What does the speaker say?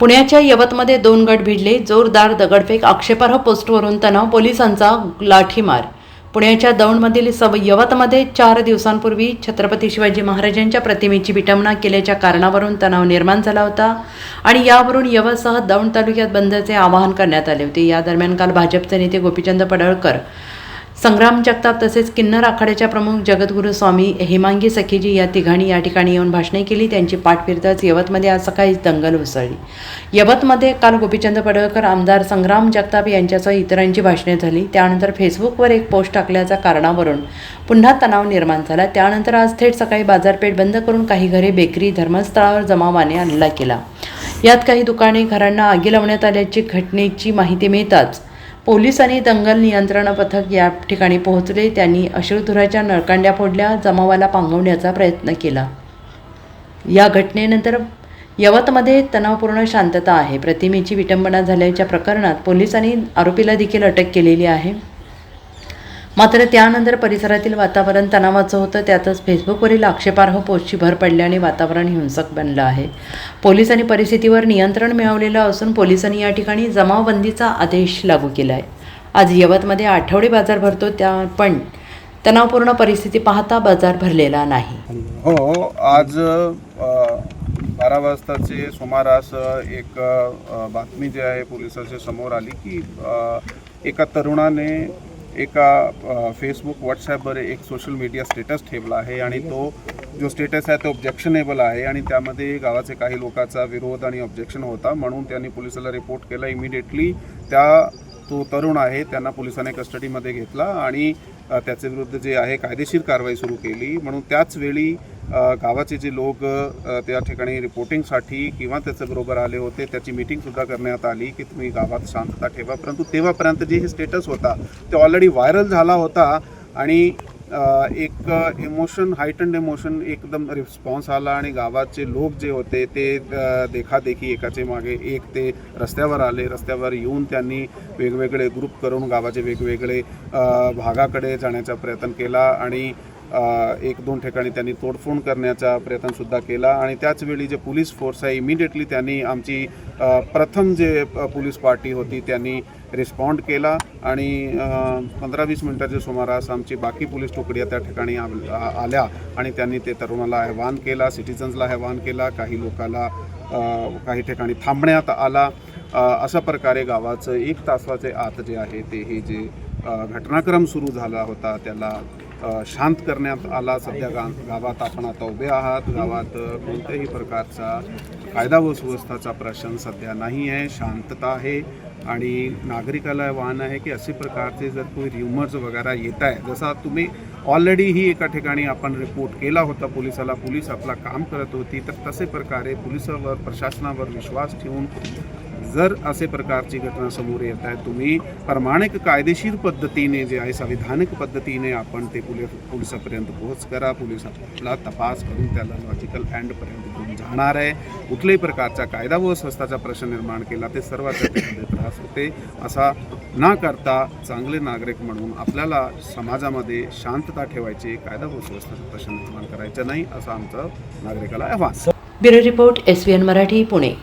पुण्याच्या यवतमध्ये दोन गट भिडले. जोरदार दगडफेक आक्षेपार्ह पोस्टवरून तणाव पोलिसांचा लाठीमार. पुण्याच्या दौंडमधील सब यवतमध्ये चार दिवसांपूर्वी छत्रपती शिवाजी महाराजांच्या प्रतिमेची विटंबना केल्याच्या कारणावरून तणाव निर्माण झाला होता आणि यावरून यवतसह दौंड तालुक्यात बंदचे आवाहन करण्यात आले होते. या दरम्यान काल भाजपचे नेते गोपीचंद पडळकर संग्राम जगताप तसेच किन्नर आखाड्याच्या प्रमुख जगद्गुरू स्वामी हेमांगी सखीजी या तिघांनी या ठिकाणी येऊन भाषणे केली. त्यांची पाठ फिरताच यवतमध्ये आज सकाळी दंगल उसळली. यवतमध्ये काल गोपीचंद पडळकर आमदार संग्राम जगताप यांच्यासह इतरांची भाषणे झाली. त्यानंतर फेसबुकवर एक पोस्ट टाकल्याच्या कारणावरून पुन्हा तणाव निर्माण झाला. त्यानंतर आज थेट सकाळी बाजारपेठ बंद करून काही घरे बेकरी धर्मस्थळावर जमावाने हल्ला केला यात काही दुकाने घरांना आगी लावण्यात आल्याची घटनेची माहिती मिळताच पोलिसांनी दंगल नियंत्रण पथक या ठिकाणी पोहोचले. त्यांनी अश्रुधुराच्या नळकांड्या फोडल्या जमावाला पांगवण्याचा प्रयत्न केला. या घटनेनंतर यवतमध्ये तणावपूर्ण शांतता आहे. प्रतिमेची विटंबना झाल्याच्या प्रकरणात पोलिसांनी आरोपीला देखील अटक केलेली आहे. मात्र त्यानंतर परिसरातील वातावरण तणावाचं होतं. त्यातच फेसबुकवरील आक्षेपार्ह पोस्टची भर पडल्याने वातावरण हिंसक बनलं आहे. पोलिसांनी परिस्थितीवर नियंत्रण मिळवलेलं असून पोलिसांनी या ठिकाणी जमावबंदीचा आदेश लागू केला आहे आज यवतमध्ये आठवडे बाजार भरतो त्या पण तणावपूर्ण परिस्थिती पाहता बाजार भरलेला नाही. हो आज बारा वाजताचे सुमारास एक बातमी जी आहे पोलिसांच्या समोर आली की एका तरुणाने एका फेसबुक व्हॉट्सॲपवर एक सोशल मीडिया स्टेटस ठेवला आहे आणि तो जो स्टेटस आहे तो ऑब्जेक्शनेबल आहे आणि त्यामध्ये गावाचे काही लोकांचा विरोध आणि ऑब्जेक्शन होता म्हणून त्यांनी पोलिसाला रिपोर्ट केला. इमिडिएटली त्या तो तरुण आहे त्यांना पोलिसांनी कस्टडीमध्ये घेतला आणि त्याच्याविरुद्ध विरुद्ध जे आहे कायदेशीर कारवाई सुरू केली. म्हणून त्याच वेळी गावाचे जे लोक त्या ठिकाणी रिपोर्टिंगसाठी किंवा त्याच्याबरोबर आले होते त्याची मीटिंगसुद्धा करण्यात आली की तुम्ही गावात शांतता ठेवा. परंतु तेव्हापर्यंत जे हे स्टेटस होता ते ऑलरेडी व्हायरल झाला होता आणि एक इमोशन हायटंड इमोशन एकदम रिस्पॉन्स आला आणि गावाचे लोक जे होते ते देखादेखी एकाचे मागे एक ते रस्त्यावर आले. रस्त्यावर येऊन त्यांनी वेगवेगळे ग्रुप करून गावाचे वेगवेगळे भागाकडे जाण्याचा प्रयत्न केला आणि एक दोन ठिकाणी त्यांनी तोडफोड करण्याचा प्रयत्नसुद्धा केला आणि त्याचवेळी जे पोलीस फोर्स आहे इमिडिएटली त्यांनी आमची प्रथम जे पोलीस पार्टी होती त्यांनी रिस्पॉन्ड केला आणि पंधरा वीस मिनिटाच्या सुमारास आमची बाकी पोलीस तुकड्या त्या ठिकाणी आ- आल्या आणि त्यांनी ते तरुणाला आव्हान केला सिटिझन्सला आव्हान केला काही लोकाला काही ठिकाणी थांबण्यात आला. अशा प्रकारे गावाचं एक तासाचे आत जे आहे ते हे जे घटनाक्रम सुरू झाला होता त्याला शांत करण्यात आला. सध्या गा गावात आपण आता उभे आहात. गावात कोणत्याही प्रकारचा कायदा व सुव्यवस्थाचा प्रश्न सध्या नाही आहे. शांतता आहे आणि नागरिकाला आव्हान आहे की असे प्रकारचे जर कोणी रिमर्स वगैरे येत आहे जसा तुम्ही ऑलरेडी ही एका ठिकाणी आपण रिपोर्ट केला होता पोलिसाला पोलीस आपला काम करत होती तर तसे प्रकारे पोलिसावर प्रशासनावर विश्वास ठेवून जर असे प्रकारची घटना समोर येत आहे तुम्ही प्रमाणिक कायदेशीर पद्धतीने जे आहे संविधानिक पद्धतीने आपण ते पोलीस पोलिसापर्यंत पोहोच करा. पोलिसाला तपास करून त्याला लॉजिकल अँडपर्यंत घेऊन जाणार आहे. कुठल्याही प्रकारचा कायदा व स्वस्ताचा प्रश्न निर्माण केला ते सर्वात त्रास होते. असा न करता चांगले नागरिक म्हणून आपल्याला समाजामध्ये शांतता ठेवायची कायदा व स्वस्ताचा प्रश्न निर्माण करायचा नाही असं आमचं नागरिकाला आव्हान. Bureau report S Marathi Pune.